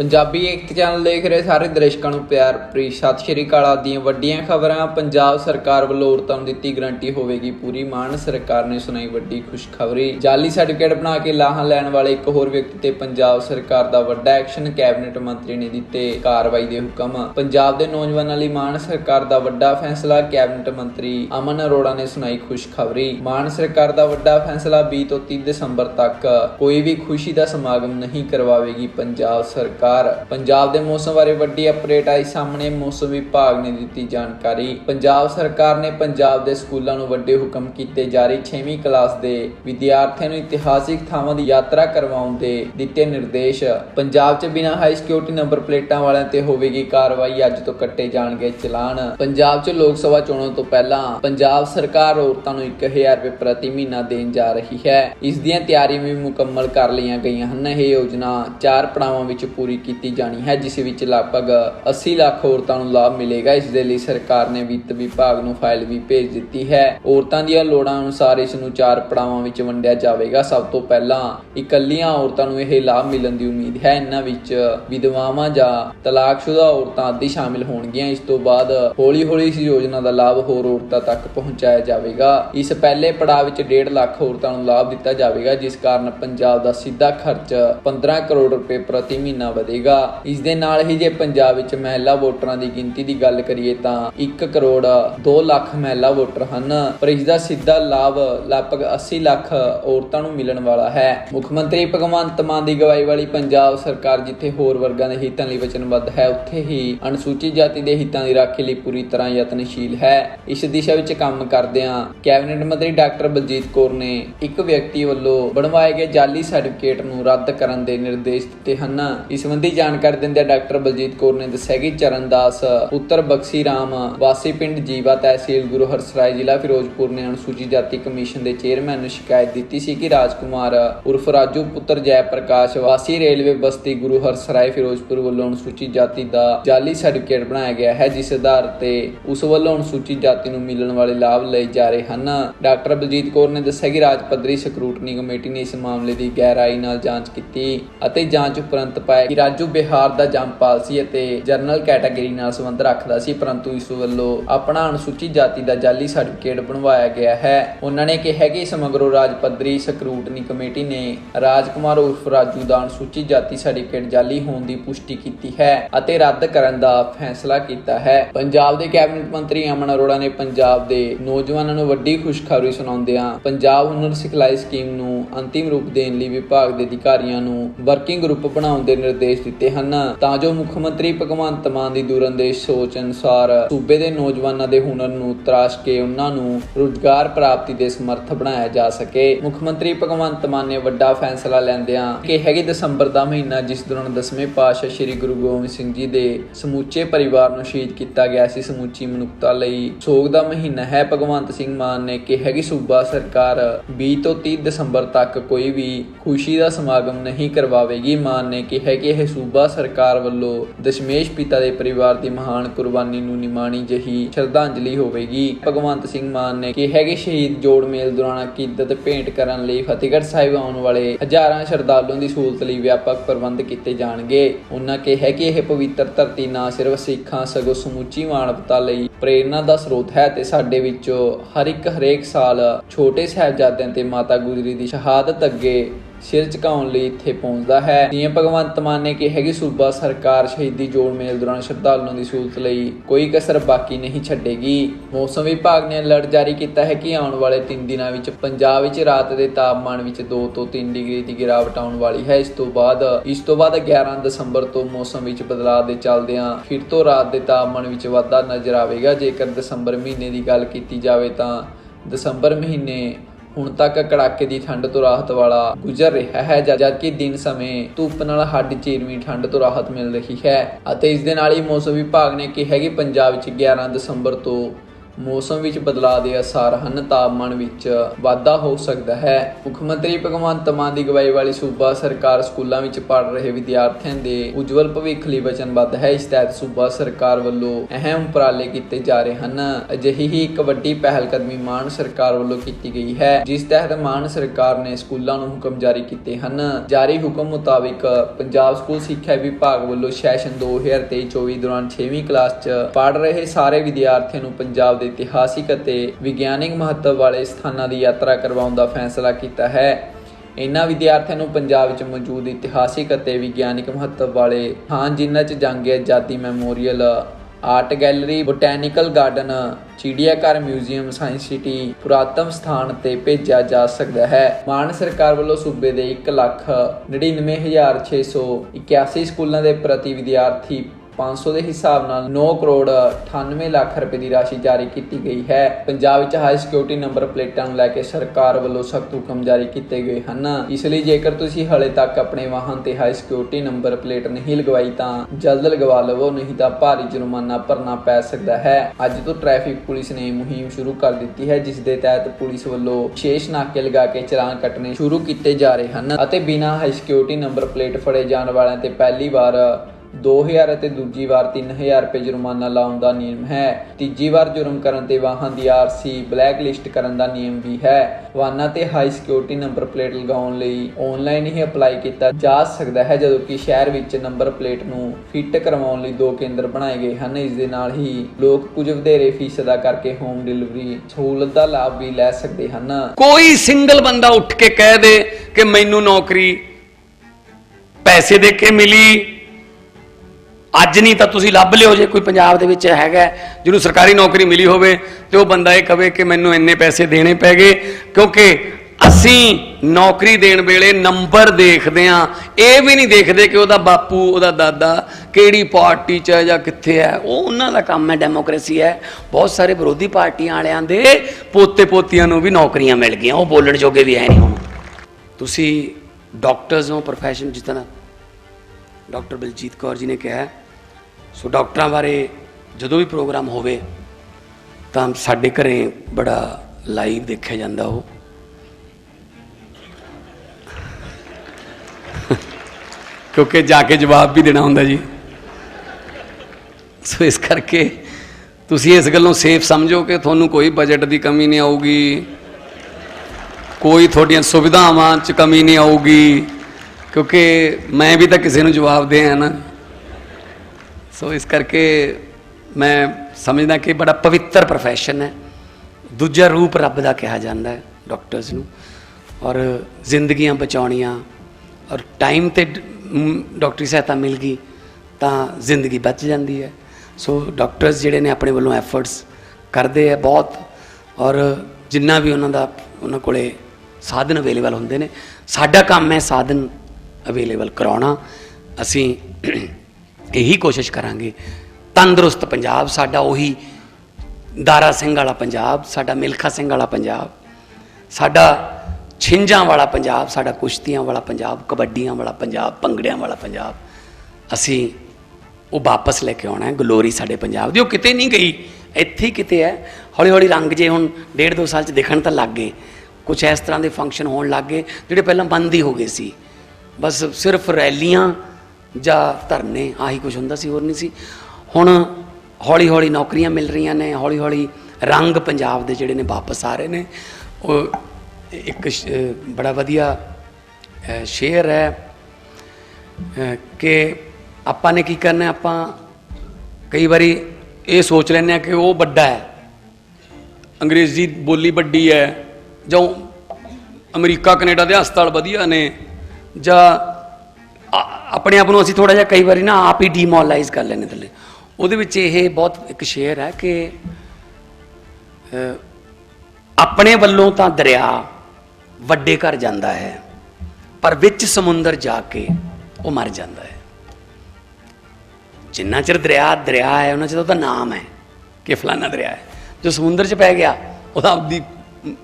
ਪੰਜਾਬੀ ਇੱਕ ਚੈਨਲ ਦੇਖ ਰਹੇ ਸਾਰੇ ਦਰਸ਼ਕਾਂ ਨੂੰ ਪਿਆਰ ਭਰੀ ਸਤਿ ਸ਼੍ਰੀ ਅਕਾਲ। ਆਪ ਵੱਡੀਆਂ ਖਬਰਾਂ, ਪੰਜਾਬ ਸਰਕਾਰ ਵੱਲੋਂ ਔਰਤਾਂ ਨੂੰ ਦਿੱਤੀ ਗਰੰਟੀ ਹੋਵੇਗੀ ਪੂਰੀ। ਮਾਨ ਸਰਕਾਰ ਨੇ ਸੁਣਾਈ ਵੱਡੀ ਖੁਸ਼ਖਬਰੀ। ਜਾਲੀ ਸਰਟੀਫਿਕੇਟ ਬਣਾ ਕੇ ਲਾਹਾਂ ਲੈਣ ਵਾਲੇ ਇੱਕ ਹੋਰ ਵਿਅਕਤੀ ਤੇ ਪੰਜਾਬ ਸਰਕਾਰ ਦਾ ਵੱਡਾ ਐਕਸ਼ਨ, ਕੈਬਨਿਟ ਮੰਤਰੀ ਨੇ ਦਿੱਤੇ ਕਾਰਵਾਈ ਦੇ ਹੁਕਮ। ਪੰਜਾਬ ਦੇ ਨੌਜਵਾਨਾਂ ਲਈ ਮਾਨ ਸਰਕਾਰ ਦਾ ਵੱਡਾ ਫੈਸਲਾ, ਕੈਬਨਿਟ ਮੰਤਰੀ ਅਮਨ ਅਰੋੜਾ ਨੇ ਸੁਣਾਈ ਖੁਸ਼ਖਬਰੀ। ਮਾਨ ਸਰਕਾਰ ਦਾ ਵੱਡਾ ਫੈਸਲਾ 20 ਤੋਂ 30 ਦਸੰਬਰ ਤੱਕ। ਕੋਈ ਵੀ ਖੁਸ਼ੀ ਦਾ ਸਮਾਗਮ ਨਹੀਂ ਕਰਵਾਵੇਗੀ ਪੰਜਾਬ ਸਰਕਾਰ। ਪੰਜਾਬ ਦੇ ਮੌਸਮ ਬਾਰੇ ਵੱਡੀ ਅਪਡੇਟ ਆਈ। ਸਾਹਮਣੇ ਮੌਸਮ ਵਿਭਾਗ ਨੇ ਦਿੱਤੀ ਜਾਣਕਾਰੀ। ਪੰਜਾਬ ਸਰਕਾਰ ਨੇ ਪੰਜਾਬ ਦੇ ਸਕੂਲਾਂ ਨੂੰ ਵੱਡੇ ਹੁਕਮ ਕੀਤੇ। ਜਾਰੀ 6ਵੀਂ ਕਲਾਸ ਦੇ ਵਿਦਿਆਰਥੀਆਂ ਨੂੰ ਇਤਿਹਾਸਿਕ ਥਾਵਾਂ ਦੀ ਯਾਤਰਾ ਕਰਵਾਉਣ ਦੇ ਦਿੱਤੇ ਨਿਰਦੇਸ਼। ਪੰਜਾਬ 'ਚ ਬਿਨਾਂ ਹਾਈ ਸਿਕਿਉਰਿਟੀ ਨੰਬਰ ਪਲੇਟਾਂ ਵਾਲਿਆਂ ਤੇ ਹੋਵੇਗੀ ਕਾਰਵਾਈ। ਅੱਜ ਤੋਂ ਕੱਟੇ ਜਾਣਗੇ ਚਲਾਨ। ਪੰਜਾਬ 'ਚ ਲੋਕ ਸਭਾ ਚੋਣਾਂ ਤੋਂ ਪਹਿਲਾਂ ਪੰਜਾਬ ਸਰਕਾਰ ਔਰਤਾਂ ਨੂੰ 1000 ਰੁਪਏ ਪ੍ਰਤੀ ਮਹੀਨਾ ਦੇਣ ਜਾ ਰਹੀ ਹੈ। ਇਸ ਦੀਆਂ ਤਿਆਰੀਆਂ ਵੀ ਮੁਕੰਮਲ ਕਰ ਲਈਆਂ ਗਈਆਂ ਹਨ। ਇਹ ਯੋਜਨਾ ਚਾਰ ਪੜਾਵਾਂ ਵਿੱਚ ਪੂਰੀ ਕੀਤੀ ਜਾਣੀ ਹੈ, ਜਿਸ ਵਿੱਚ ਲਗਭਗ 80 ਲੱਖ ਔਰਤਾਂ ਨੂੰ ਲਾਭ ਮਿਲੇਗਾ। ਇਸ ਦੇ ਲਈ ਸਰਕਾਰ ਨੇ ਵਿੱਤ ਵਿਭਾਗ ਨੂੰ ਫਾਈਲ ਵੀ ਭੇਜ ਦਿੱਤੀ ਹੈ। ਔਰਤਾਂ ਦੀਆਂ ਲੋੜਾਂ ਅਨੁਸਾਰ ਇਸ ਨੂੰ ਚਾਰ ਪੜਾਵਾਂ ਵਿੱਚ ਵੰਡਿਆ ਜਾਵੇਗਾ। ਸਭ ਤੋਂ ਪਹਿਲਾਂ ਇਕੱਲੀਆਂ ਔਰਤਾਂ ਨੂੰ ਇਹ ਲਾਭ ਮਿਲਣ ਦੀ ਉਮੀਦ ਹੈ। ਇਹਨਾਂ ਵਿੱਚ ਵਿਧਵਾਵਾਂ ਜਾਂ ਤਲਾਕਸ਼ੁਦਾ ਔਰਤਾਂ ਆਦਿ ਸ਼ਾਮਿਲ ਹੋਣਗੀਆਂ। ਇਸ ਤੋਂ ਬਾਅਦ ਹੌਲੀ-ਹੌਲੀ ਇਸ ਯੋਜਨਾ ਦਾ ਲਾਭ ਹੋਰ ਔਰਤਾਂ ਤੱਕ ਪਹੁੰਚਾਇਆ ਜਾਵੇਗਾ। ਇਸ ਪਹਿਲੇ ਪੜਾਅ ਵਿੱਚ 1.5 ਲੱਖ ਔਰਤਾਂ ਨੂੰ ਲਾਭ ਦਿੱਤਾ ਜਾਵੇਗਾ, ਜਿਸ ਕਾਰਨ ਪੰਜਾਬ ਦਾ ਸਿੱਧਾ ਖਰਚ 15 ਕਰੋੜ ਰੁਪਏ ਪ੍ਰਤੀ ਮਹੀਨਾ ਵਧੇਗਾ। ਇਸ ਦੇ ਨਾਲ ਹੀ ਜੇ ਪੰਜਾਬ ਵਿੱਚ ਮਹਿਲਾ ਵੋਟਰਾਂ ਦੀ ਗਿਣਤੀ ਦੀ ਗੱਲ ਕਰੀਏ ਤਾਂ 1 ਕਰੋੜ 2 ਲੱਖ ਮਹਿਲਾ ਵੋਟਰ ਹਨ, ਪਰ ਇਸ ਦਾ ਸਿੱਧਾ ਲਾਭ ਲਗਭਗ 80 ਲੱਖ ਔਰਤਾਂ ਨੂੰ ਮਿਲਣ ਵਾਲਾ ਹੈ। ਮੁੱਖ ਮੰਤਰੀ ਭਗਵੰਤ ਮਾਨ ਦੀ ਗਵਾਈ ਵਾਲੀ ਪੰਜਾਬ ਸਰਕਾਰ ਜਿੱਥੇ ਹੋਰ ਵਰਗਾਂ ਦੇ ਹਿੱਤਾਂ ਲਈ ਵਚਨਬੱਧ ਹੈ, ਉੱਥੇ ਹੀ ਅਨੁਸੂਚਿਤ ਜਾਤੀ ਦੇ ਹਿੱਤਾਂ ਦੀ ਰਾਖੀ ਲਈ ਪੂਰੀ ਤਰ੍ਹਾਂ ਯਤਨਸ਼ੀਲ ਹੈ। ਇਸ ਦਿਸ਼ਾ ਵਿੱਚ ਕੰਮ ਕਰਦਿਆਂ ਕੈਬਨਿਟ ਮੰਤਰੀ ਡਾਕਟਰ ਬਲਜੀਤ ਕੌਰ ਨੇ ਇੱਕ ਵਿਅਕਤੀ ਵੱਲੋਂ ਬਣਵਾਏ ਗਏ ਜਾਲੀ ਸਰਟੀਫਿਕੇਟ ਨੂੰ ਰੱਦ ਕਰਨ ਦੇ ਨਿਰਦੇਸ਼ ਦਿੱਤੇ ਹਨ। ਇਸ ਸੰਬੰਧੀ ਜਾਣਕਾਰੀ ਦਿੰਦਿਆਂ ਡਾਕਟਰ ਬਲਜੀਤ ਕੌਰ ਨੇ ਦੱਸਿਆ ਕਿ ਚਰਨਦਾਸ, ਪੁੱਤਰ ਬਖਸ਼ੀ ਰਾਮ, ਵਾਸੀ ਪਿੰਡ ਜੀਵਾ ਤਹਿਸੀਲ ਗੁਰੂ ਹਰਸਰਾਏ ਜ਼ਿਲ੍ਹਾ ਫਿਰੋਜ਼ਪੁਰ ਨੇ ਅਨੁਸੂਚਿਤ ਜਾਤੀ ਕਮਿਸ਼ਨ ਦੇ ਚੇਅਰਮੈਨ ਨੂੰ ਸ਼ਿਕਾਇਤ ਦਿੱਤੀ ਸੀ ਕਿ ਰਾਜਕੁਮਾਰ ਉਰਫ ਰਾਜੂ, ਪੁੱਤਰ ਜੈ ਪ੍ਰਕਾਸ਼ ਵਾਸੀ ਰੇਲਵੇ ਬਸਤੀ ਗੁਰੂ ਹਰਸਰਾਏ ਫਿਰੋਜ਼ਪੁਰ ਵੱਲੋਂ ਅਨੁਸੂਚਿਤ ਜਾਤੀ ਦਾ ਜਾਲੀ ਸਰਟੀਫਿਕੇਟ ਬਣਾਇਆ ਗਿਆ ਹੈ, ਜਿਸ ਆਧਾਰ ਤੇ ਉਸ ਵੱਲੋਂ ਅਨੁਸੂਚਿਤ ਜਾਤੀ ਨੂੰ ਮਿਲਣ ਵਾਲੇ ਲਾਭ ਲਏ ਜਾ ਰਹੇ ਹਨ। ਡਾਕਟਰ ਬਲਜੀਤ ਕੌਰ ਨੇ ਦੱਸਿਆ ਕਿ ਰਾਜ ਪੱਧਰੀ ਸਕਰੂਟਨੀ ਕਮੇਟੀ ਨੇ ਇਸ ਮਾਮਲੇ ਦੀ ਗਹਿਰਾਈ ਨਾਲ ਜਾਂਚ ਕੀਤੀ ਅਤੇ ਜਾਂਚ ਉਪਰੰਤ ਪਾਇਆ ਕਿ ਰਾਜੂ ਬਿਹਾਰ ਦਾ ਜੰਪਾਲ ਸੀ ਅਤੇ ਜਨਰਲ ਕੈਟਾਗਰੀ ਨਾਲ ਸੰਬੰਧ ਰੱਖਦਾ ਸੀ, ਪਰੰਤੂ ਇਸ ਵੱਲੋਂ ਆਪਣਾ ਅਨੁਸੂਚਿਤ ਜਾਤੀ ਦਾ ਜਾਲੀ ਸਰਟੀਫਿਕੇਟ ਬਣਵਾਇਆ ਗਿਆ ਹੈ। ਉਹਨਾਂ ਨੇ ਕਿਹਾ ਕਿ ਸਮਗਰੋ ਰਾਜ ਪੱਧਰੀ ਸਕਰੂਟਨੀ ਕਮੇਟੀ ਨੇ ਰਾਜਕੁਮਾਰ ਉਰਫ ਰਾਜੂ ਦਾ ਅਨੁਸੂਚਿਤ ਜਾਤੀ ਸਰਟੀਫਿਕੇਟ ਜਾਲੀ ਹੋਣ ਦੀ ਪੁਸ਼ਟੀ ਕੀਤੀ ਹੈ ਅਤੇ ਰੱਦ ਕਰਨ ਦਾ ਫੈਸਲਾ ਕੀਤਾ ਹੈ। ਪੰਜਾਬ ਦੇ ਕੈਬਨਿਟ ਮੰਤਰੀ ਅਮਨ ਅਰੋੜਾ ਨੇ ਪੰਜਾਬ ਦੇ ਨੌਜਵਾਨਾਂ ਨੂੰ ਵੱਡੀ ਖੁਸ਼ਖਬਰੀ ਸੁਣਾਉਂਦਿਆਂ ਪੰਜਾਬ ਹੁਨਰ ਸਿਖਲਾਈ ਸਕੀਮ ਨੂੰ ਅੰਤਿਮ ਰੂਪ ਦੇਣ ਲਈ ਵਿਭਾਗ ਦੇ ਅਧਿਕਾਰੀਆਂ ਨੂੰ ਵਰਕਿੰਗ ਗਰੁੱਪ ਬਣਾਉਣ ਦੇ ਨਿਰਦੇਸ਼ ਦਿੱਤੇ ਹਨ। ਤਾਂ ਜੋ ਮੁੱਖ ਮੰਤਰੀ ਭਗਵੰਤ ਮਾਨ ਦੀ ਦੂਰੰਦੇਸ਼ ਸੋਚ ਅਨੁਸਾਰ ਸੂਬੇ ਦੇ ਨੌਜਵਾਨਾਂ ਦੇ ਹੁਨਰ ਨੂੰ ਤਰਾਸ਼ ਕੇ ਉਹਨਾਂ ਨੂੰ ਰੁਜ਼ਗਾਰ ਪ੍ਰਾਪਤੀ ਦੇ ਸਮਰੱਥ ਬਣਾਇਆ ਜਾ ਸਕੇ। ਮੁੱਖ ਮੰਤਰੀ ਭਗਵੰਤ ਮਾਨ ਨੇ ਵੱਡਾ ਫੈਸਲਾ ਲੈਂਦਿਆਂ ਕਿ ਹੈਗੀ ਦਸੰਬਰ ਦਾ ਮਹੀਨਾ, ਜਿਸ ਦੌਰਾਨ ਦਸਵੇਂ ਪਾਤਸ਼ਾਹ ਸ੍ਰੀ ਗੁਰੂ ਗੋਬਿੰਦ ਸਿੰਘ ਜੀ ਦੇ ਸਮੁੱਚੇ ਪਰਿਵਾਰ ਨੂੰ ਸ਼ਹੀਦ ਕੀਤਾ ਗਿਆ ਸੀ। ਸਮੁੱਚੀ ਮਨੁੱਖਤਾ ਲਈ ਸੋਗ ਦਾ ਮਹੀਨਾ ਹੈ। ਭਗਵੰਤ ਸਿੰਘ ਮਾਨ ਨੇ ਕਿਹਾ ਕਿ ਸੂਬਾ ਸਰਕਾਰ 20 ਤੋਂ 30 ਦਸੰਬਰ ਤੱਕ ਕੋਈ ਵੀ ਖੁਸ਼ੀ ਦਾ ਸਮਾਗਮ ਨਹੀਂ ਕਰਵਾਵੇਗੀ। ਮਾਨ ਨੇ ਕਿਹਾ ਕਿ ਇਹ ਸੂਬਾ ਸਰਕਾਰ ਵੱਲੋਂ ਦਸ਼ਮੇਸ਼ ਪਿਤਾ ਦੇ ਪਰਿਵਾਰ ਦੀ ਮਹਾਨ ਕੁਰਬਾਨੀ ਨੂੰ ਨਿਮਾਣੀ ਜਹੀ ਸ਼ਰਧਾਂਜਲੀ ਹੋਵੇਗੀ। ਭਗਵੰਤ ਸਿੰਘ ਮਾਨ ਨੇ ਕਿਹਾ ਕਿ ਸ਼ਹੀਦ ਜੋੜ ਮੇਲ ਦੌਰਾਨ ਅਕੀਦਤ ਭੇਂਟ ਕਰਨ ਲਈ ਫਤਿਹਗੜ੍ਹ ਸਾਹਿਬ ਆਉਣ ਵਾਲੇ ਹਜ਼ਾਰਾਂ ਸ਼ਰਧਾਲੂਆਂ ਦੀ ਸਹੂਲਤ ਲਈ ਵਿਆਪਕ ਪ੍ਰਬੰਧ ਕੀਤੇ ਜਾਣਗੇ। ਉਹਨਾਂ ਕਿਹਾ ਕਿ ਇਹ ਪਵਿੱਤਰ ਧਰਤੀ ਨਾ ਸਿਰਫ ਸਿੱਖਾਂ, ਸਗੋਂ ਸਮੁੱਚੀ ਮਾਨਵਤਾ ਲਈ ਪ੍ਰੇਰਨਾ ਦਾ ਸਰੋਤ ਹੈ ਤੇ ਸਾਡੇ ਵਿੱਚੋਂ ਹਰ ਇੱਕ ਹਰੇਕ ਸਾਲ ਛੋਟੇ ਸਾਹਿਬਜ਼ਾਦਿਆਂ ਤੇ ਮਾਤਾ ਗੁਜਰੀ ਦੀ ਸ਼ਹਾਦਤ ਅੱਗੇ ਸਿਰ ਝੁਕਾਉਣ ਲਈ ਇੱਥੇ ਪਹੁੰਚਦਾ ਹੈ। ਸੀਐਮ ਭਗਵੰਤ ਮਾਨ ਨੇ ਕਿਹਾ ਕਿ ਸੂਬਾ ਸਰਕਾਰ ਸ਼ਹੀਦੀ ਜੋੜ ਮੇਲ ਦੌਰਾਨ ਸ਼ਰਧਾਲੂਆਂ ਦੀ ਸਹੂਲਤ ਲਈ ਕੋਈ ਕਸਰ ਬਾਕੀ ਨਹੀਂ ਛੱਡੇਗੀ। ਮੌਸਮ ਵਿਭਾਗ ਨੇ ਅਲਰਟ ਜਾਰੀ ਕੀਤਾ ਹੈ ਕਿ ਆਉਣ ਵਾਲੇ 3 ਦਿਨਾਂ ਵਿੱਚ ਪੰਜਾਬ ਵਿੱਚ ਰਾਤ ਦੇ ਤਾਪਮਾਨ ਵਿੱਚ 2 ਤੋਂ 3 ਡਿਗਰੀ ਦੀ ਗਿਰਾਵਟ ਆਉਣ ਵਾਲੀ ਹੈ। ਇਸ ਤੋਂ ਬਾਅਦ, ਇਸ ਤੋਂ ਬਾਅਦ 11 ਦਸੰਬਰ ਤੋਂ ਮੌਸਮ ਵਿੱਚ ਬਦਲਾਅ ਦੇ ਚੱਲਦਿਆਂ ਫਿਰ ਤੋਂ ਰਾਤ ਦੇ ਤਾਪਮਾਨ ਵਿੱਚ ਵਾਧਾ ਨਜ਼ਰ ਆਵੇਗਾ। ਜੇਕਰ ਦਸੰਬਰ ਮਹੀਨੇ ਦੀ ਗੱਲ ਕੀਤੀ ਜਾਵੇ ਤਾਂ ਦਸੰਬਰ ਮਹੀਨੇ ਹੁਣ ਤੱਕ ਕੜਾਕੇ ਦੀ ਠੰਡ ਤੋਂ ਰਾਹਤ ਵਾਲਾ ਗੁਜ਼ਰ ਰਿਹਾ ਹੈ ਜਦਕਿ ਦਿਨ ਸਮੇਂ ਧੁੱਪ ਨਾਲ ਹੱਡ ਚੀਰਵੀਂ ਠੰਡ ਤੋਂ ਰਾਹਤ ਮਿਲ ਰਹੀ ਹੈ ਅਤੇ ਇਸ ਦੇ ਨਾਲ ਹੀ ਮੌਸਮ ਵਿਭਾਗ ਨੇ ਕਿਹਾ ਕਿ ਪੰਜਾਬ ਵਿੱਚ 11 ਦਸੰਬਰ ਤੋਂ ਮੌਸਮ ਵਿੱਚ ਬਦਲਾਅ ਦੇ ਅਸਰ ਹਨ। ਤਾਪਮਾਨ ਵਿੱਚ ਵਾਧਾ ਹੋ ਸਕਦਾ ਹੈ। ਮੁੱਖ ਮੰਤਰੀ ਭਗਵੰਤ ਮਾਨ ਦੀ ਅਗਵਾਈ ਵਾਲੀ ਸੂਬਾ ਸਰਕਾਰ ਸਕੂਲਾਂ ਵਿੱਚ ਪੜ੍ਹ ਰਹੇ ਵਿਦਿਆਰਥੀਆਂ ਦੇ ਉਜਵਲ ਭਵਿੱਖ ਲਈ ਵਚਨਬੱਧ ਹੈ। ਇਸ ਤਹਿਤ ਸੂਬਾ ਸਰਕਾਰ ਵੱਲੋਂ ਅਹਿਮ ਉਪਰਾਲੇ ਕੀਤੇ ਜਾ ਰਹੇ ਹਨ। ਅਜਿਹੀ ਹੀ ਇੱਕ ਵੱਡੀ ਪਹਿਲ ਕਦਮੀ ਮਾਨ ਸਰਕਾਰ ਵੱਲੋਂ ਕੀਤੀ ਗਈ ਹੈ, ਜਿਸ ਤਹਿਤ ਮਾਨ ਸਰਕਾਰ ਨੇ ਸਕੂਲਾਂ ਨੂੰ ਹੁਕਮ ਜਾਰੀ ਕੀਤੇ ਹਨ। ਜਾਰੀ ਹੁਕਮ ਮੁਤਾਬਿਕ ਪੰਜਾਬ ਸਕੂਲ ਸਿੱਖਿਆ ਵਿਭਾਗ ਵੱਲੋਂ ਸੈਸ਼ਨ 2023-24 ਦੌਰਾਨ 6ਵੀਂ ਕਲਾਸ 'ਚ ਪੜ੍ਹ ਰਹੇ ਸਾਰੇ ਵਿਦਿਆਰਥੀਆਂ ਨੂੰ ਪੰਜਾਬ ਦੇ ਇਤਿਹਾਸਿਕ ਅਤੇ ਵਿਗਿਆਨਿਕ ਮਹੱਤਵ ਵਾਲੇ ਸਥਾਨਾਂ ਦੀ ਯਾਤਰਾ ਕਰਵਾਉਣ ਦਾ ਫੈਸਲਾ ਕੀਤਾ ਹੈ। ਇਨ੍ਹਾਂ ਵਿਦਿਆਰਥੀਆਂ ਨੂੰ ਪੰਜਾਬ ਵਿੱਚ ਮੌਜੂਦ ਇਤਿਹਾਸਿਕ ਅਤੇ ਵਿਗਿਆਨਿਕ ਮਹੱਤਵ ਵਾਲੇ ਥਾਂ ਜਿਨ੍ਹਾਂ 'ਚ Jang Azadi memorial, art gallery, botanical garden, ਚਿੜੀਆਘਰ ਮਿਊਜ਼ੀਅਮ, ਸਾਇੰਸ ਸਿਟੀ ਪੁਰਾਤਨ ਸਥਾਨ ਤੇ ਭੇਜਿਆ ਜਾ ਸਕਦਾ ਹੈ। ਮਾਨ ਸਰਕਾਰ ਵੱਲੋਂ ਸੂਬੇ ਦੇ 1 ਲੱਖ 99681 ਸਕੂਲਾਂ ਦੇ ਪ੍ਰਤੀ ਵਿਦਿਆਰਥੀ 500 ਦੇ ਹਿਸਾਬ ਨਾਲ 9 ਕਰੋੜ 98 ਲੱਖ ਰੁਪਏ ਦੀ ਰਾਸ਼ੀ ਜਾਰੀ ਕੀਤੀ ਗਈ ਹੈ। ਪੰਜਾਬ ਵਿੱਚ ਹਾਈ ਸਿਕਿਉਰਿਟੀ ਨੰਬਰ ਪਲੇਟਾਂ ਨੂੰ ਲੈ ਕੇ ਸਰਕਾਰ ਵੱਲੋਂ ਸਖਤ ਹੁਕਮ ਜਾਰੀ ਕੀਤੇ ਗਏ ਹਨ। ਇਸ ਲਈ ਜੇਕਰ ਤੁਸੀਂ ਹਲੇ ਤੱਕ ਆਪਣੇ ਵਾਹਨ ਤੇ ਹਾਈ ਸਿਕਿਉਰਿਟੀ ਨੰਬਰ ਪਲੇਟ ਨਹੀਂ ਲਗਵਾਈ ਤਾਂ ਜਲਦ ਲਗਵਾ ਲਵੋ, ਨਹੀਂ ਤਾਂ ਭਾਰੀ ਜੁਰਮਾਨਾ ਭਰਨਾ ਪੈ ਸਕਦਾ ਹੈ। ਅੱਜ ਤੋਂ ਟ੍ਰੈਫਿਕ ਪੁਲਿਸ ਨੇ ਮੁਹਿੰਮ ਸ਼ੁਰੂ ਕਰ ਦਿੱਤੀ ਹੈ, ਜਿਸ ਦੇ ਤਹਿਤ ਪੁਲਿਸ ਵੱਲੋਂ ਵਿਸ਼ੇਸ਼ ਨਾਕੇ ਲਗਾ ਕੇ ਚਲਾਨ ਕੱਟਣੇ ਸ਼ੁਰੂ ਕੀਤੇ ਜਾ ਰਹੇ ਹਨ ਅਤੇ ਬਿਨਾਂ ਹਾਈ ਸਿਕਿਉਰਿਟੀ ਨੰਬਰ ਪਲੇਟ ਫੜੇ ਜਾਣ ਵਾਲਿਆਂ ਤੇ ਪਹਿਲੀ ਵਾਰ 2000 ਅਤੇ ਦੂਜੀ ਵਾਰ 3000 ਰੁਪਏ ਜੁਰਮਾਨਾ ਲਾਉਣ ਦਾ ਨਿਯਮ ਹੈ। ਤੀਜੀ ਵਾਰ ਜੁਰਮ ਕਰਨ ਤੇ ਵਾਹਨ ਦੀ ਆਰਸੀ ਬਲੈਕ ਲਿਸਟ ਕਰਨ ਦਾ ਨਿਯਮ ਵੀ ਹੈ। ਵਾਹਨਾਂ ਤੇ ਹਾਈ ਸਿਕਿਉਰਿਟੀ ਨੰਬਰ ਪਲੇਟ ਲਗਾਉਣ ਲਈ ਆਨਲਾਈਨ ਹੀ ਅਪਲਾਈ ਕੀਤਾ ਜਾ ਸਕਦਾ ਹੈ, ਜਦੋਂ ਕਿ ਸ਼ਹਿਰ ਵਿੱਚ ਨੰਬਰ ਪਲੇਟ ਨੂੰ ਫਿੱਟ ਕਰਵਾਉਣ ਲਈ ਦੋ ਕੇਂਦਰ ਬਣਾਏ ਗਏ ਹਨ। ਇਸ ਦੇ ਨਾਲ ਹੀ ਲੋਕ ਕੁਝ ਵਧੇਰੇ ਫੀਸ ਅਦਾ ਕਰਕੇ ਹੋਮ ਡਿਲੀਵਰੀ ਸਹੂਲਤ ਦਾ ਲਾਭ ਵੀ ਲੈ ਸਕਦੇ ਹਨ। ਕੋਈ ਸਿੰਗਲ ਬੰਦਾ ਉੱਠ ਕੇ ਕਹਿ ਦੇ ਕਿ ਮੈਨੂੰ ਨੌਕਰੀ ਪੈਸੇ ਦੇ ਕੇ ਮਿਲੀ ਅੱਜ ਨਹੀਂ ਤਾਂ ਤੁਸੀਂ ਲੱਭ ਲਿਓ ਜੇ ਕੋਈ ਪੰਜਾਬ ਦੇ ਵਿੱਚ ਹੈਗਾ ਜਿਹਨੂੰ ਸਰਕਾਰੀ ਨੌਕਰੀ ਮਿਲੀ ਹੋਵੇ ਤੇ ਉਹ ਬੰਦਾ ਇਹ ਕਵੇ ਕਿ ਮੈਨੂੰ ਇੰਨੇ ਪੈਸੇ ਦੇਣੇ ਪੈ ਗਏ, ਕਿਉਂਕਿ ਅਸੀਂ ਨੌਕਰੀ ਦੇਣ ਵੇਲੇ ਨੰਬਰ ਦੇਖਦੇ ਆ ਇਹ ਵੀ ਨਹੀਂ ਦੇਖਦੇ ਕਿ ਉਹਦਾ ਬਾਪੂ, ਉਹਦਾ ਦਾਦਾ ਕਿਹੜੀ ਪਾਰਟੀ 'ਚ ਹੈ ਜਾਂ ਕਿੱਥੇ ਹੈ। ਉਹ ਉਹਨਾਂ ਦਾ ਕੰਮ ਹੈ, ਡੈਮੋਕ੍ਰੇਸੀ ਹੈ। ਬਹੁਤ ਸਾਰੇ ਵਿਰੋਧੀ ਪਾਰਟੀਆਂ ਵਾਲਿਆਂ ਦੇ ਪੋਤੇ ਪੋਤੀਆਂ ਨੂੰ ਵੀ ਨੌਕਰੀਆਂ ਮਿਲ ਗਈਆਂ। ਉਹ ਬੋਲਣ ਜੋਗੇ ਵੀ ਹੈ ਨਹੀਂ ਹੁਣ। ਤੁਸੀਂ ਡਾਕਟਰਸ ਹੋ ਪ੍ਰੋਫੈਸ਼ਨ ਜਿਸ ਤਰ੍ਹਾਂ ਡਾਕਟਰ ਬਲਜੀਤ ਕੌਰ ਜੀ ਨੇ ਕਿਹਾ ਸੋ ਡਾਕਟਰਾਂ ਬਾਰੇ ਜਦੋਂ ਵੀ ਪ੍ਰੋਗਰਾਮ ਹੋਵੇ ਤਾਂ ਸਾਡੇ ਘਰੇ ਬੜਾ ਲਾਈਵ ਦੇਖਿਆ ਜਾਂਦਾ ਉਹ। ਕਿਉਂਕਿ ਜਾ ਕੇ ਜਵਾਬ ਵੀ ਦੇਣਾ ਹੁੰਦਾ ਜੀ। ਸੋ ਇਸ ਕਰਕੇ ਤੁਸੀਂ ਇਸ ਗੱਲੋਂ ਸੇਫ ਸਮਝੋ ਕਿ ਤੁਹਾਨੂੰ ਕੋਈ ਬਜਟ ਦੀ ਕਮੀ ਨਹੀਂ ਆਊਗੀ। ਕੋਈ ਤੁਹਾਡੀਆਂ ਸੁਵਿਧਾਵਾਂ 'ਚ ਕਮੀ ਨਹੀਂ ਆਊਗੀ। ਕਿਉਂਕਿ ਮੈਂ ਵੀ ਤਾਂ ਕਿਸੇ ਨੂੰ ਜਵਾਬ ਦੇ ਆ ਨਾ। ਸੋ ਇਸ ਕਰਕੇ ਮੈਂ ਸਮਝਦਾ ਕਿ ਬੜਾ ਪਵਿੱਤਰ profession ਹੈ। ਦੂਜਾ ਰੂਪ ਰੱਬ ਦਾ ਕਿਹਾ ਜਾਂਦਾ ਹੈ ਡਾਕਟਰਸ ਨੂੰ। ਔਰ ਜ਼ਿੰਦਗੀਆਂ ਬਚਾਉਣੀਆਂ, ਔਰ ਟਾਈਮ ਤੇ ਡ- ਡਾਕਟਰੀ ਸਹਾਇਤਾ ਮਿਲ ਗਈ, ਤਾਂ ਜ਼ਿੰਦਗੀ ਬਚ ਜਾਂਦੀ ਹੈ। ਸੋ ਡਾਕਟਰਸ ਜਿਹੜੇ ਨੇ ਆਪਣੇ ਵੱਲੋਂ ਐਫਰਟਸ ਕਰਦੇ ਆ ਬਹੁਤ, ਔਰ ਜਿੰਨਾ ਵੀ ਉਹਨਾਂ ਦਾ, ਉਹਨਾਂ ਕੋਲੇ ਸਾਧਨ ਅਵੇਲੇਬਲ ਹੁੰਦੇ ਨੇ, ਸਾਡਾ ਕੰਮ ਹੈ ਸਾਧਨ ਅਵੇਲੇਬਲ ਕਰਾਉਣਾ। ਅਸੀਂ ਇਹੀ ਕੋਸ਼ਿਸ਼ ਕਰਾਂਗੇ। ਤੰਦਰੁਸਤ ਪੰਜਾਬ ਸਾਡਾ, ਉਹੀ ਦਾਰਾ ਸਿੰਘ ਵਾਲਾ ਪੰਜਾਬ, ਸਾਡਾ ਮਿਲਖਾ ਸਿੰਘ ਵਾਲਾ ਪੰਜਾਬ, ਸਾਡਾ ਛਿੰਝਾਂ ਵਾਲਾ ਪੰਜਾਬ, ਸਾਡਾ ਕੁਸ਼ਤੀਆਂ ਵਾਲਾ ਪੰਜਾਬ, ਕਬੱਡੀਆਂ ਵਾਲਾ ਪੰਜਾਬ, ਭੰਗੜਿਆਂ ਵਾਲਾ ਪੰਜਾਬ, ਅਸੀਂ ਉਹ ਵਾਪਸ ਲੈ ਕੇ ਆਉਣਾ ਹੈ, ਗਲੋਰੀ ਸਾਡੇ ਪੰਜਾਬ ਦੀ। ਉਹ ਕਿਤੇ ਨਹੀਂ ਗਈ, ਇੱਥੇ ਹੀ ਕਿਤੇ ਹੈ। ਹੌਲੀ ਹੌਲੀ ਰੰਗ ਜੇ ਹੁਣ ਡੇਢ ਦੋ ਸਾਲ ਚ ਦੇਖਣ ਤਾਂ ਲੱਗ ਗਏ। ਕੁਝ ਇਸ ਤਰ੍ਹਾਂ ਦੇ ਫੰਕਸ਼ਨ ਹੋਣ ਲੱਗ ਗਏ, ਜਿਹੜੇ ਪਹਿਲਾਂ ਬੰਦ ਹੀ ਹੋ ਗਏ ਸੀ। ਬਸ ਸਿਰਫ ਰੈਲੀਆਂ ਜਾਂ ਧਰਨੇ, ਆਹੀ ਕੁਝ ਹੁੰਦਾ ਸੀ, ਹੋਰ ਨਹੀਂ ਸੀ। ਹੁਣ ਹੌਲੀ ਹੌਲੀ ਨੌਕਰੀਆਂ ਮਿਲ ਰਹੀਆਂ ਨੇ ਹੌਲੀ ਹੌਲੀ ਰੰਗ ਪੰਜਾਬ ਦੇ ਜਿਹੜੇ ਨੇ ਵਾਪਸ ਆ ਰਹੇ ਨੇ। ਉਹ ਇੱਕ ਬੜਾ ਵਧੀਆ ਸ਼ੇਅਰ ਹੈ ਕਿ ਆਪਾਂ ਨੇ ਕੀ ਕਰਨਾ, ਆਪਾਂ ਕਈ ਵਾਰੀ ਇਹ ਸੋਚ ਲੈਂਦੇ ਆ ਕਿ ਉਹ ਵੱਡਾ ਹੈ। ਅੰਗਰੇਜ਼ੀ ਬੋਲੀ ਵੱਡੀ ਹੈ, ਜਾਂ ਅਮਰੀਕਾ, ਕੈਨੇਡਾ ਦੇ ਹਸਪਤਾਲ ਵਧੀਆ ਨੇ, ਜਾਂ ਆਪਣੇ ਆਪ ਨੂੰ ਅਸੀਂ ਥੋੜਾ ਜਿਹਾ ਕਈ ਵਾਰੀ ਨਾ ਆਪ ਹੀ ਡੀਮੋਰਲਾਈਜ਼ ਕਰ ਲੈਂਦੇ ਥੱਲੇ। ਉਹਦੇ ਵਿੱਚ ਇਹ ਬਹੁਤ ਇੱਕ ਸ਼ੇਅਰ ਹੈ ਕਿ ਆਪਣੇ ਵੱਲੋਂ ਤਾਂ ਦਰਿਆ ਵੱਡੇ ਘਰ ਜਾਂਦਾ ਹੈ, ਪਰ ਵਿੱਚ ਸਮੁੰਦਰ ਜਾ ਕੇ ਉਹ ਮਰ ਜਾਂਦਾ ਹੈ। ਜਿੰਨਾ ਚਿਰ ਦਰਿਆ ਦਰਿਆ ਹੈ, ਉਹਨਾਂ ਚਿਰ ਉਹਦਾ ਨਾਮ ਹੈ ਕਿ ਫਲਾਨਾ ਦਰਿਆ ਹੈ। ਜੋ ਸਮੁੰਦਰ 'ਚ ਪੈ ਗਿਆ, ਉਹਦਾ ਆਪਦੀ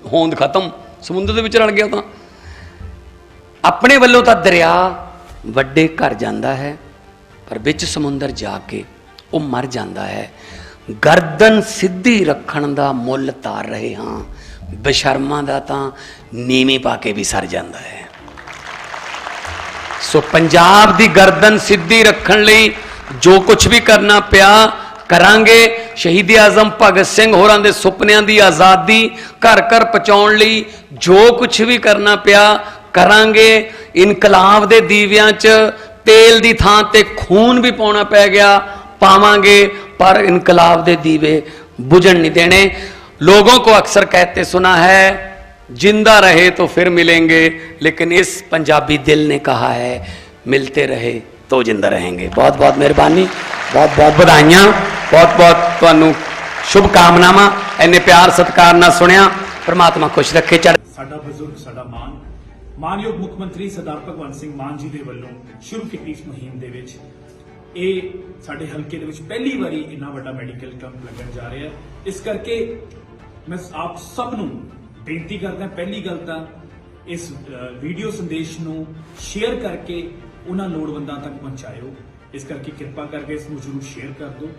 ਹੋਂਦ ਖਤਮ, ਸਮੁੰਦਰ ਦੇ ਵਿੱਚ ਰਲ ਗਿਆ ਉਹ ਤਾਂ। ਆਪਣੇ ਵੱਲੋਂ ਤਾਂ ਦਰਿਆ ਵੱਡੇ ਘਰ ਜਾਂਦਾ ਹੈ, ਪਰ ਵਿੱਚ ਸਮੁੰਦਰ ਜਾ ਕੇ ਉਹ ਮਰ ਜਾਂਦਾ ਹੈ। ਗਰਦਨ ਸਿੱਧੀ ਰੱਖਣ ਦਾ ਮੁੱਲ ਤਾਰ ਰਹੇ ਹਾਂ। ਬਸ਼ਰਮਾਂ ਦਾ ਤਾਂ ਨੀਵੇਂ ਪਾ ਕੇ ਵੀ ਸਰ ਜਾਂਦਾ ਹੈ। ਸੋ ਪੰਜਾਬ ਦੀ ਗਰਦਨ ਸਿੱਧੀ ਰੱਖਣ ਲਈ ਜੋ ਕੁਝ ਵੀ ਕਰਨਾ ਪਿਆ ਕਰਾਂਗੇ। ਸ਼ਹੀਦ ਆਜ਼ਮ ਭਗਤ ਸਿੰਘ ਹੋਰਾਂ ਦੇ ਸੁਪਨਿਆਂ ਦੀ ਆਜ਼ਾਦੀ ਘਰ ਘਰ ਪਹੁੰਚਾਉਣ ਲਈ ਜੋ ਕੁਝ ਵੀ ਕਰਨਾ ਪਿਆ ਕਰਾਂਗੇ ਇਨਕਲਾਬ ਦੇ ਦੀਵਿਆਂ 'ਚ ਤੇਲ ਦੀ ਥਾਂ ਤੇ ਖੂਨ ਵੀ ਪਾਉਣਾ ਪੈ ਗਿਆ ਪਾਵਾਂਗੇ ਪਰ ਇਨਕਲਾਬ ਦੇ ਦੀਵੇ ਬੁਝਣ ਨਹੀਂ ਦੇਣੇ ਲੋਗों को अक्सर कहते सुना है जिंदा रहे तो फिर मिलेंगे लेकिन इस पंजाबी दिल ने कहा है मिलते रहे तो जिंदा रहेंगे बहुत बहुत मेहरबानी बहुत बहुत ਵਧਾਈਆਂ ਬਹੁਤ ਬਹੁਤ ਤੁਹਾਨੂੰ ਸ਼ੁਭ ਕਾਮਨਾਵਾਂ ਇੰਨੇ ਪਿਆਰ ਸਤਿਕਾਰ ਨਾਲ ਸੁਣਿਆ ਪ੍ਰਮਾਤਮਾ ਖੁਸ਼ ਰੱਖੇ ਚੜ੍ਹ ਸਾਡਾ ਬਜ਼ੁਰਗ ਸਾਡਾ ਮਾਨ ਮਾਨਯੋਗ ਮੁੱਖ ਮੰਤਰੀ ਸਰਦਾਰ ਭਗਵੰਤ ਸਿੰਘ ਮਾਨ ਜੀ ਦੇ ਵੱਲੋਂ ਸ਼ੁਰੂ ਕੀਤੀ ਇਸ ਮੁਹਿੰਮ ਦੇ ਵਿੱਚ। ਇਹ ਸਾਡੇ ਹਲਕੇ ਦੇ ਵਿੱਚ ਪਹਿਲੀ ਵਾਰੀ ਇੰਨਾ ਵੱਡਾ ਮੈਡੀਕਲ ਕੈਂਪ ਲੱਗਣ ਜਾ ਰਿਹਾ ਹੈ। ਇਸ ਕਰਕੇ ਮੈਂ ਆਪ ਸਭ ਨੂੰ ਬੇਨਤੀ ਕਰਦਾ ਪਹਿਲੀ ਗੱਲ ਤਾਂ ਇਸ ਵੀਡੀਓ ਸੰਦੇਸ਼ ਨੂੰ ਸ਼ੇਅਰ ਕਰਕੇ ਉਹਨਾਂ ਲੋੜਵੰਦਾਂ ਤੱਕ ਪਹੁੰਚਾਇਓ। ਇਸ ਕਰਕੇ ਕਿਰਪਾ ਕਰਕੇ ਇਸ ਨੂੰ ਜ਼ਰੂਰ ਸ਼ੇਅਰ ਕਰ ਦਿਓ।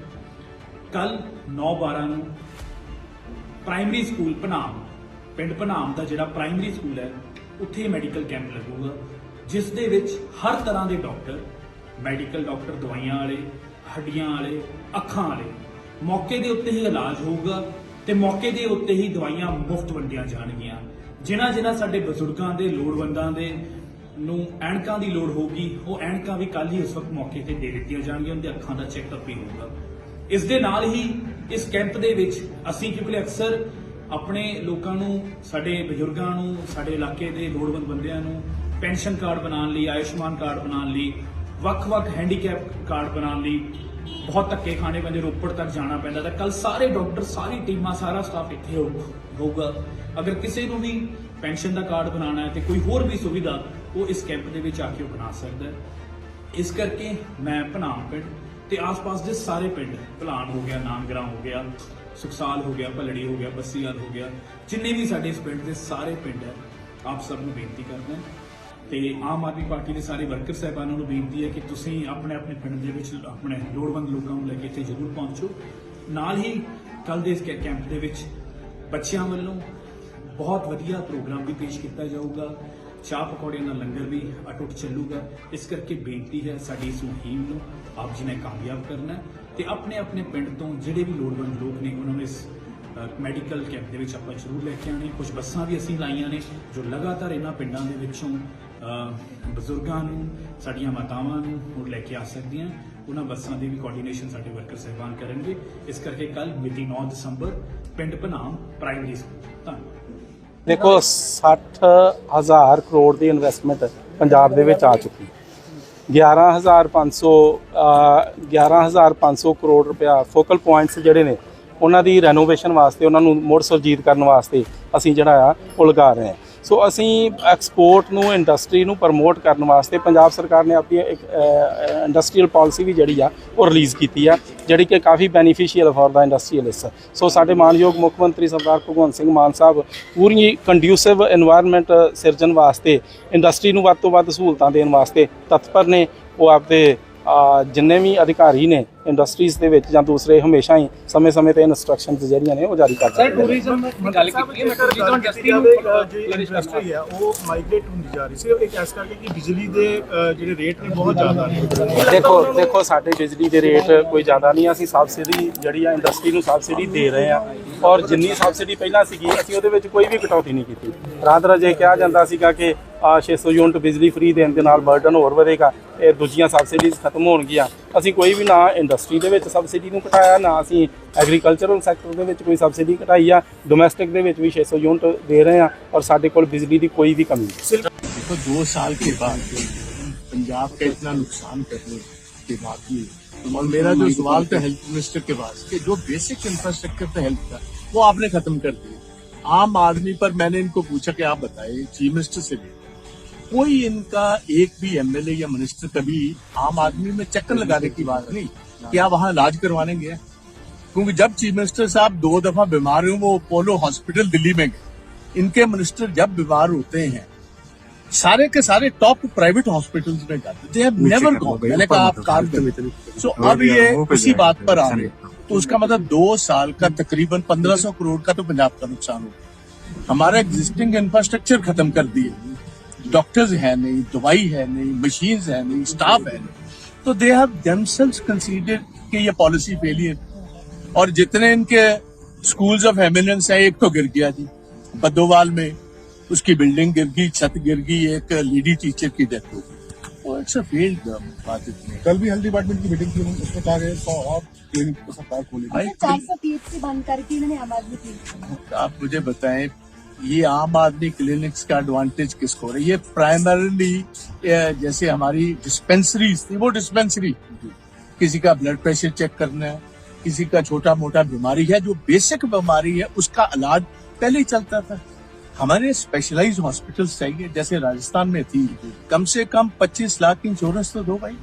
ਕੱਲ 9/12 ਨੂੰ ਪ੍ਰਾਇਮਰੀ ਸਕੂਲ ਭਨਾਮ ਪਿੰਡ ਭਨਾਮ ਦਾ ਜਿਹੜਾ ਪ੍ਰਾਇਮਰੀ ਸਕੂਲ ਹੈ ਉੱਥੇ ਮੈਡੀਕਲ ਕੈਂਪ ਲੱਗੂਗਾ ਜਿਸ ਦੇ ਵਿੱਚ ਹਰ ਤਰ੍ਹਾਂ ਦੇ ਡਾਕਟਰ ਮੈਡੀਕਲ ਡਾਕਟਰ ਦਵਾਈਆਂ ਵਾਲੇ, ਹੱਡੀਆਂ ਵਾਲੇ, ਅੱਖਾਂ ਵਾਲੇ, ਮੌਕੇ ਦੇ ਉੱਤੇ ਹੀ ਇਲਾਜ ਹੋਊਗਾ ਤੇ ਮੌਕੇ ਦੇ ਉੱਤੇ ਹੀ ਦਵਾਈਆਂ ਮੁਫਤ ਵੰਡੀਆਂ ਜਾਣਗੀਆਂ। ਜਿਨ੍ਹਾਂ ਜਿਨ੍ਹਾਂ ਸਾਡੇ ਬਜ਼ੁਰਗਾਂ ਦੇ ਲੋੜਵੰਦਾਂ ਦੇ ਨੂੰ ਐਣਕਾਂ ਦੀ ਲੋੜ ਹੋਊਗੀ, ਉਹ ਐਣਕਾਂ ਵੀ ਕੱਲ ਹੀ ਉਸ ਵਕਤ ਮੌਕੇ ਤੇ ਦੇ ਦਿੱਤੀਆਂ ਜਾਣਗੀਆਂ ਉਹਨਾਂ ਦੇ ਅੱਖਾਂ ਦਾ ਚੈੱਕਅਪ ਵੀ ਹੋਊਗਾ। ਇਸ ਦੇ ਨਾਲ ਹੀ ਇਸ ਕੈਂਪ ਦੇ ਵਿੱਚ ਅਸੀਂ ਕਿਉਂਕਿ ਅਕਸਰ ਆਪਣੇ ਲੋਕਾਂ ਨੂੰ, ਸਾਡੇ ਬਜ਼ੁਰਗਾਂ ਨੂੰ, ਸਾਡੇ ਇਲਾਕੇ ਦੇ ਲੋੜਵੰਦ ਬੰਦਿਆਂ ਨੂੰ ਪੈਨਸ਼ਨ ਕਾਰਡ ਬਣਾਉਣ ਲਈ, ਆਯੁਸ਼ਮਾਨ ਕਾਰਡ ਬਣਾਉਣ ਲਈ, ਵੱਖ-ਵੱਖ ਹੈਂਡੀਕੈਪ ਕਾਰਡ ਬਣਾਉਣ ਲਈ ਬਹੁਤ ਧੱਕੇ ਖਾਣੇ ਪੈਂਦੇ, ਰੋਪੜ ਤੱਕ ਜਾਣਾ ਪੈਂਦਾ। ਤਾਂ ਕੱਲ ਸਾਰੇ ਡਾਕਟਰ, ਸਾਰੀ ਟੀਮਾਂ, ਸਾਰਾ ਸਟਾਫ ਇੱਥੇ ਹੋਊ- ਹੋਊਗਾ। ਅਗਰ ਕਿਸੇ ਨੂੰ ਵੀ ਪੈਨਸ਼ਨ ਦਾ ਕਾਰਡ ਬਣਾਉਣਾ ਹੈ ਤੇ ਕੋਈ ਹੋਰ ਵੀ ਸੁਵਿਧਾ, ਉਹ ਇਸ ਕੈਂਪ ਦੇ ਵਿੱਚ ਆ ਕੇ ਉਹ ਬਣਾ ਸਕਦਾ ਹੈ। ਇਸ ਕਰਕੇ ਮੈਂ ਭਨਾਮ ਪਿੰਡ ਤੇ ਆਸ-ਪਾਸ ਦੇ ਸਾਰੇ ਪਿੰਡ, ਭਲਾਨ ਹੋ ਗਿਆ, ਨਾਮਗਰਾ ਹੋ ਗਿਆ। ਸੁਖਸਾਲ ਹੋ ਗਿਆ, ਭਲੜੀ ਹੋ ਗਿਆ, ਬੱਸੀਵਾਲ ਹੋ ਗਿਆ, ਜਿੰਨੇ ਵੀ ਸਾਡੇ ਇਸ ਪਿੰਡ ਦੇ ਸਾਰੇ ਪਿੰਡ ਹੈ, ਆਪ ਸਭ ਨੂੰ ਬੇਨਤੀ ਕਰਦਾ ਹਾਂ। ਤੇ ਆਮ ਆਦਮੀ ਪਾਰਟੀ ਦੇ ਸਾਰੇ ਵਰਕਰ ਸਾਹਿਬਾਨਾਂ ਨੂੰ ਬੇਨਤੀ ਹੈ ਕਿ ਤੁਸੀਂ ਆਪਣੇ ਆਪਣੇ ਪਿੰਡ ਦੇ ਵਿੱਚ ਆਪਣੇ ਲੋੜਵੰਦ ਲੋਕਾਂ ਨੂੰ ਲੈ ਕੇ ਇੱਥੇ ਜ਼ਰੂਰ ਪਹੁੰਚੋ। ਨਾਲ ਹੀ ਕੱਲ ਦੇ ਇਸ ਕੈ- ਕੈਂਪ ਦੇ ਵਿੱਚ ਬੱਚਿਆਂ ਵੱਲੋਂ ਬਹੁਤ ਵਧੀਆ ਪ੍ਰੋਗਰਾਮ ਵੀ ਪੇਸ਼ ਕੀਤਾ ਜਾਊਗਾ। ਚਾਹ ਪਕੌੜਿਆਂ ਦਾ ਲੰਗਰ ਵੀ ਅਟੁੱਟ ਚੱਲੂਗਾ। ਇਸ ਕਰਕੇ ਬੇਨਤੀ ਹੈ ਸਾਡੀ ਇਸ ਮੁਹਿੰਮ ਨੂੰ ਆਪ ਜੀ ਨੇ ਕਾਮਯਾਬ ਕਰਨਾ ਤੇ ਆਪਣੇ ਆਪਣੇ ਪਿੰਡ ਤੋਂ ਜਿਹੜੇ ਵੀ ਲੋੜਵੰਦ ਲੋਕ ਨੇ, ਉਹਨਾਂ ਨੂੰ ਇਸ ਮੈਡੀਕਲ ਕੈਂਪ ਦੇ ਵਿੱਚ ਆਪਾਂ ਜ਼ਰੂਰ ਲੈ ਕੇ ਆਣੇ ਕੁਝ ਬੱਸਾਂ ਵੀ ਅਸੀਂ ਲਾਈਆਂ ਨੇ ਜੋ ਲਗਾਤਾਰ ਇਹਨਾਂ ਪਿੰਡਾਂ ਦੇ ਵਿੱਚੋਂ ਬਜ਼ੁਰਗਾਂ ਨੂੰ, ਸਾਡੀਆਂ ਮਾਤਾਵਾਂ ਨੂੰ ਹੋਰ ਲੈ ਕੇ ਆ ਸਕਦੀਆਂ ਉਹਨਾਂ ਬੱਸਾਂ ਦੀ ਵੀ ਕੋਆਰਡੀਨੇਸ਼ਨ ਸਾਡੇ ਵਰਕਰ ਸਹਿਬਾਨ ਕਰਨਗੇ। ਇਸ ਕਰਕੇ ਕੱਲ ਮਿਤੀ 9 ਦਸੰਬਰ ਪਿੰਡ ਭਨਾਮ ਪ੍ਰਾਇਮਰੀ ਸਕੂਲ ਧੰਨਵਾਦ। ਦੇਖੋ 60000 ਕਰੋੜ ਦੀ ਇਨਵੈਸਟਮੈਂਟ ਪੰਜਾਬ ਦੇ ਵਿੱਚ ਆ ਚੁੱਕੀ 11500 ਅਹ 11500 ਕਰੋੜ ਰੁਪਇਆ ਫੋਕਲ ਪੁਆਇੰਟਸ ਜਿਹੜੇ ਨੇ, ਉਹਨਾਂ ਦੀ ਰੈਨੋਵੇਸ਼ਨ ਵਾਸਤੇ, ਉਹਨਾਂ ਨੂੰ ਮੁੜ ਸੁਰਜੀਤ ਕਰਨ ਵਾਸਤੇ ਅਸੀਂ ਜਿਹੜਾ ਆ, ਉਹ ਲਗਾ ਰਹੇ ਹਾਂ। ਸੋ ਅਸੀਂ ਐਕਸਪੋਰਟ ਨੂੰ, ਇੰਡਸਟਰੀ ਨੂੰ ਪ੍ਰਮੋਟ ਕਰਨ ਵਾਸਤੇ ਪੰਜਾਬ ਸਰਕਾਰ ਨੇ ਆਪਣੀ ਇੱਕ ਇੰਡਸਟਰੀਅਲ ਪਾਲਿਸੀ ਵੀ ਜਿਹੜੀ ਆ, ਉਹ ਰਿਲੀਜ਼ ਕੀਤੀ ਆ, ਜਿਹੜੀ ਕਿ ਕਾਫੀ beneficial for the industrialist so ਸਾਡੇ ਮਾਨਯੋਗ ਮੁੱਖ ਮੰਤਰੀ ਸਰਦਾਰ ਭਗਵੰਤ ਸਿੰਘ ਮਾਨ ਸਾਹਿਬ ਪੂਰੀ ਕੰਡਿਊਸਿਵ এনवायरमेंट ਸਿਰਜਣ ਵਾਸਤੇ ਇੰਡਸਟਰੀ ਨੂੰ ਵੱਧ ਤੋਂ ਵੱਧ ਸਹੂਲਤਾਂ ਦੇਣ ਵਾਸਤੇ ਤਤਪਰ ਨੇ, ਉਹ ਆਪਦੇ ਜਿੰਨੇ ਵੀ ਅਧਿਕਾਰੀ ਨੇ ਇੰਡਸਟਰੀਜ਼ ਦੇ ਵਿੱਚ ਜਾਂ ਦੂਸਰੇ ਹਮੇਸ਼ਾ ਹੀ ਸਮੇਂ-ਸਮੇਂ ਤੇ ਇਨਸਟਰਕਸ਼ਨਸ ਜਿਹੜੀਆਂ ਨੇ ਉਹ ਜਾਰੀ ਕਰਦੇ ਨੇ। ਟੂਰਿਜ਼ਮ ਗੱਲ ਕੀਤੀ ਹੈ ਮੈਂ ਟੂਰਿਜ਼ਮ ਇੰਡਸਟਰੀ ਜਿਹੜੀ ਇੰਡਸਟਰੀ ਹੈ ਉਹ ਮਾਈਗ੍ਰੇਟ ਹੁੰਦੀ ਜਾ ਰਹੀ ਸੀ ਇੱਕ ਐਸ ਕਰਕੇ ਕਿ ਬਿਜਲੀ ਦੇ ਜਿਹੜੇ ਰੇਟ ਨੇ ਬਹੁਤ ਜ਼ਿਆਦਾ ਨੇ। ਦੇਖੋ ਦੇਖੋ ਸਾਡੇ ਬਿਜਲੀ ਦੇ ਰੇਟ ਕੋਈ ਜ਼ਿਆਦਾ ਨਹੀਂ ਅਸੀਂ ਸਬਸਿਡੀ ਜਿਹੜੀ ਆ ਇੰਡਸਟਰੀ ਨੂੰ ਸਬਸਿਡੀ ਦੇ ਰਹੇ ਆ। ਔਰ ਜਿੰਨੀ ਸਬਸਿਡੀ ਪਹਿਲਾਂ ਸੀਗੀ ਅਸੀਂ ਉਹਦੇ ਵਿੱਚ ਕੋਈ ਵੀ ਕਟੌਤੀ ਨਹੀਂ ਕੀਤੀ ਰਾਤ ਰਜੇ ਕਿਹਾ ਜਾਂਦਾ ਸੀਗਾ ਕਿ ਆ 600 ਯੂਨਿਟ ਬਿਜਲੀ ਫ੍ਰੀ ਦੇਣ ਦੇ ਨਾਲ ਬਰਡਨ ਹੋਰ ਵਧੇਗਾ ਇਹ ਦੂਜੀਆਂ ਸਬਸਿਡੀਜ਼ ਖਤਮ ਹੋਣਗੀਆਂ ਅਸੀਂ ਕੋਈ ਵੀ ਨਾ ਇੰਡਸਟਰੀ ਦੇ ਵਿੱਚ ਸਬਸਿਡੀ ਨੂੰ ਘਟਾਇਆ ਨਾ ਅਸੀਂ ਐਗਰੀਕਲਚਰਲ ਸੈਕਟਰ ਦੇ ਵਿੱਚ ਕੋਈ ਸਬਸਿਡੀ ਘਟਾਈ ਆ ਡੋਮੈਸਟਿਕ ਦੇ ਵਿੱਚ ਵੀ 600 ਯੂਨਿਟ ਦੇ ਰਹੇ ਆ ਔਰ ਸਾਡੇ ਕੋਲ ਬਿਜਲੀ ਦੀ ਕੋਈ ਵੀ ਕਮੀ ਨਹੀਂ देखो दो साल के बाद पंजाब का इतना नुकसान करने के बाद भी और मेरा जो सवाल था हेल्थ मिनिस्टर के पास, कि जो बेसिक इंफ्रास्ट्रक्चर था हेल्थ का, वो आपने खत्म कर दिया। आम आदमी पर मैंने इनको पूछा कि आप बताइए चीफ मिनिस्टर से भी। कोई इनका एक भी एमएलए या मिनिस्टर कभी आम आदमी में चक्कर लगाने की बात नहीं क्या वहाँ इलाज करवाने गए। क्योंकि जब चीफ मिनिस्टर साहब दो दफ़ा बीमार हुए, वो अपोलो हॉस्पिटल दिल्ली में गए। इनके मिनिस्टर जब बीमार होते हैं सारे के सारे टॉप प्राइवेट हॉस्पिटल्स में जाते दे हैव नेवर गॉन मैंने कहा आप काम करें। सो अब ये उसी बात पर आ रहे हैं। तो उसका मतलब दो साल का तकरीबन 1500 करोड़ का तो पंजाब का नुकसान हो हमारा एग्जिस्टिंग इंफ्रास्ट्रक्चर खत्म कर दिए। डॉक्टर्स है नहीं दवाई है नहीं मशीन है नहीं स्टाफ है नहीं। तो दे हैव देमसेल्व्स कंसीडर्ड कि ये पॉलिसी फेलियर और जितने इनके स्कूल्स ऑफ़ एमिनेंस है एक तो गिर गया जी बदोवाल में। उसकी बिल्डिंग गिर गई छत गिर गई एक लेडी टीचर की डेथ हो गई। इट्स अ फेल्ड बात इतनी कल भी हेल्थ डिपार्टमेंट की मीटिंग थी उसमें कहा गया सौ और क्लिनिक को सरकार खोलेगी। चार सौ तीस से बंद करके इन्होंने आम आदमी की आप मुझे बताएँ ये आम आदमी क्लिनिक्स का एडवांटेज किसको हो रहा है? ये प्राइमरली जैसे हमारी डिस्पेंसरीज थी वो डिस्पेंसरी किसी का ब्लड प्रेशर चेक करना है किसी का छोटा मोटा बीमारी है जो बेसिक बीमारी है उसका इलाज पहले ही चलता था। हमारे स्पेशलाइज हॉस्पिटल चाहिए, जैसे राजस्थान में थी, कम से कम 25 लाख इंश्योरेंस तो दो भाई।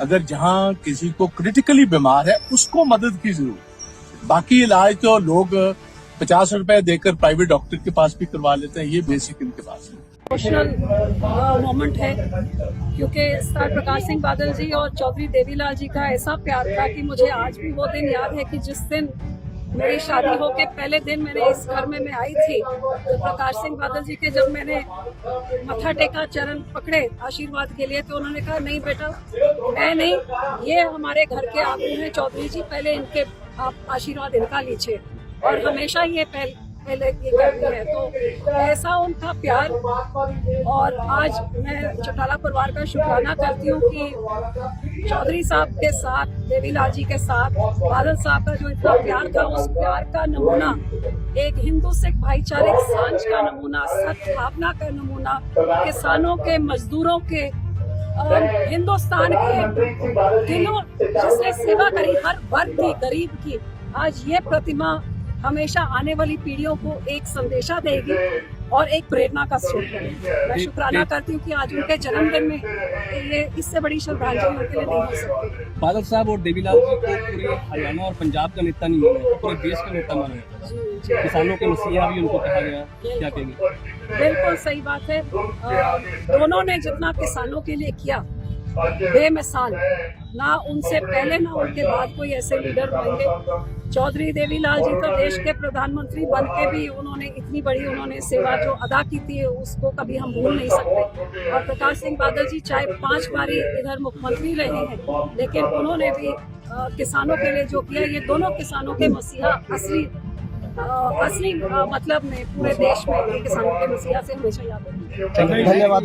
अगर जहाँ किसी को क्रिटिकली बीमार है, उसको मदद की ज़रूरत बाकी इलाज तो लोग पचास रुपए देकर प्राइवेट डॉक्टर के पास भी करवा लेते हैं, ये बेसिक इनके पास है। इमोशनल मोमेंट है, क्योंकि सर प्रकाश सिंह बादल जी और चौधरी देवीलाल जी का ऐसा प्यार था कि मुझे आज भी वो दिन याद है कि जिस दिन मेरी शादी हो के पहले दिन मैंने इस घर में मैं आई थी तो प्रकाश सिंह बादल जी के जब मैंने मथा टेका, चरण पकड़े आशीर्वाद के लिए तो उन्होंने कहा, नहीं बेटा, मैं नहीं, ये हमारे घर के आदमी हैं, चौधरी जी, पहले इनके आप आशीर्वाद इनका लीजिए। और हमेशा ये पहले पहले ये करती है। तो ऐसा उनका प्यार और आज मैं चौटाला परिवार का शुक्राना करती हूँ कि चौधरी साहब के साथ देवीलाल जी के साथ, बादल साहब का जो इतना प्यार था, उस प्यार का नमूना, एक हिंदू सिख भाईचारे साँझ का नमूना, सद्भावना का नमूना, किसानों के, मजदूरों के हिंदुस्तान के दिलों जिसने सेवा करी, हर वर्ग की, गरीब की, आज ये प्रतिमा हमेशा आने वाली पीढ़ियों को एक संदेशा देगी और एक प्रेरणा का स्रोत बनेगी मैं शुक्राना करती हूँ कि आज उनके जन्मदिन में ये इससे बड़ी श्रद्धांजलि उनके लिए नहीं हो सकती बादल साहब और देवीलाल जी को पूरे हरियाणा और पंजाब का नेता नहीं माना पूरे देश का नेता माना जाता है किसानों के मसीहा भी उनको कहा गया। क्या कहेंगे? बिल्कुल सही बात है। दोनों ने जितना किसानों के लिए किया बेमिसाल ना उनसे पहले ना उनके बाद कोई ऐसे लीडर होंगे। चौधरी देवीलाल जी तो देश के प्रधानमंत्री बन के भी उन्होंने इतनी बड़ी उन्होंने सेवा जो अदा की थी उसको कभी हम भूल नहीं सकते। और प्रकाश सिंह बादल जी चाहे पाँच बारी इधर मुख्यमंत्री रहे हैं लेकिन उन्होंने भी अ, किसानों के लिए जो किया ये दोनों किसानों के मसीहा असली असली मतलब में पूरे देश में किसानों के मसीहा से हमेशा याद धन्यवाद धन्यवाद।